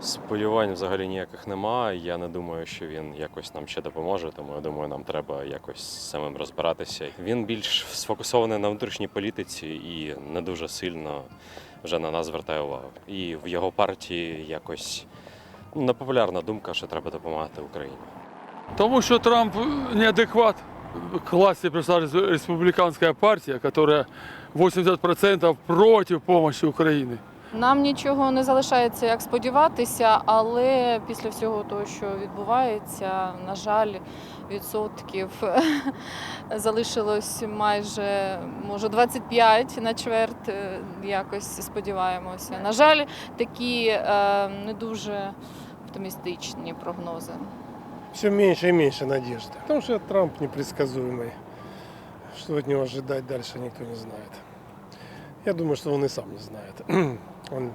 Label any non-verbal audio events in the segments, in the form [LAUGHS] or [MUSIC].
Сподівань взагалі ніяких немає. Я не думаю, що він якось нам ще допоможе, тому я думаю, нам треба якось самим розбиратися. Він більш сфокусований на внутрішній політиці і не дуже сильно вже на нас звертає увагу. І в його партії якось ну, непопулярна думка, що треба допомагати Україні. Тому що Трамп неадекват. К власти пришла рес- республиканская партия, которая 80% против помощи Украины. Нам нічого не залишається як сподіватися, але після всього того, що відбувається, на жаль, відсотків [LAUGHS] залишилось майже може 25 на чверть. е, Якось сподіваємося. На жаль, такі е, не дуже оптимістичні прогнози. все меньше и меньше надежды. Потому что Трамп непредсказуемый. Что от него ожидать дальше никто не знает. Я думаю, что он и сам не знает. [CLEARS THROAT] Он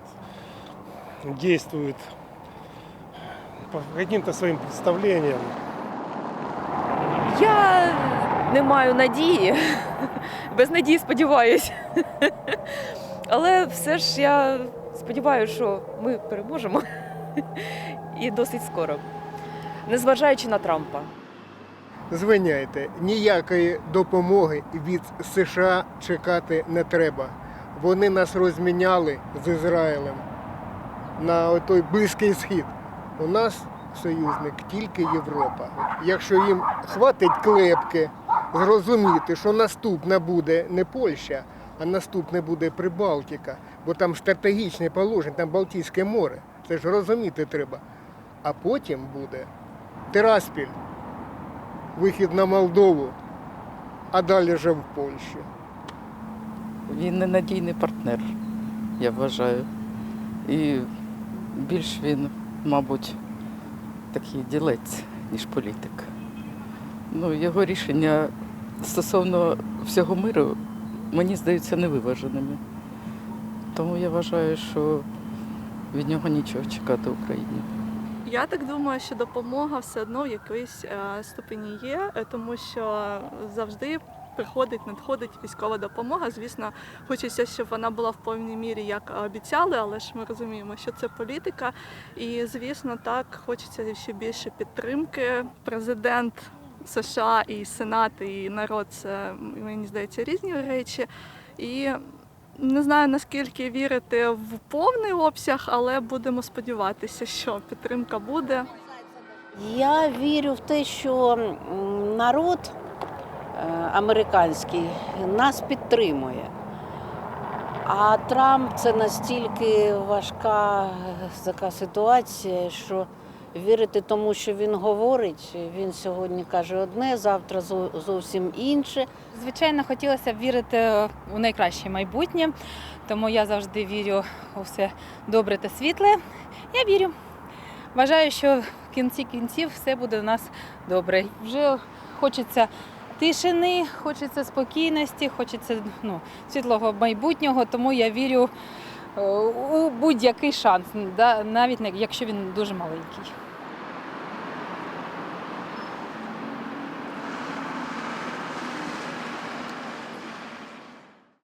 действует по каким-то своим представлениям. Я не маю надії, [LAUGHS] без надії сподіваюся. [LAUGHS] Але все ж я сподіваюся, що ми переможемо [LAUGHS] і досить скоро, незважаючи на Трампа. Звиняйте, ніякої допомоги від США чекати не треба. Вони нас розміняли з Ізраїлем на той близький схід. У нас союзник тільки Європа. Якщо їм хватить клепки зрозуміти, що наступне буде не Польща, а наступне буде Прибалтика, бо там стратегічне положення, там Балтійське море. Це ж розуміти треба. А потім буде Тираспіль вихід на Молдову, а далі вже в Польщу. Він ненадійний партнер, я вважаю. І більш він, мабуть, такий ділець, ніж політик. Ну, його рішення стосовно всього миру мені здаються невиваженими. Тому я вважаю, що від нього нічого чекати в Україні. Я так думаю, що допомога все одно в якоїсь е, ступені є, е, тому що завжди приходить, надходить військова допомога. Звісно, хочеться, щоб вона була в повній мірі, як обіцяли, але ж ми розуміємо, що це політика. І звісно, так хочеться ще більше підтримки. Президент США і Сенат, і народ це мені здається різні речі. І не знаю наскільки вірити в повний обсяг, але будемо сподіватися, що підтримка буде. Я вірю в те, що народ американський нас підтримує. А Трамп це настільки важка е, така ситуація, що вірити тому, що він говорить, він сьогодні каже одне, завтра зовсім інше. Звичайно, хотілося б вірити у найкраще майбутнє, тому я завжди вірю у все добре та світле. Я вірю. Вважаю, що в кінці кінців все буде у нас добре. Вже хочеться тишини, хочеться спокійності, хочеться ну, світлого майбутнього, тому я вірю е, у будь-який шанс, навіть якщо він дуже маленький.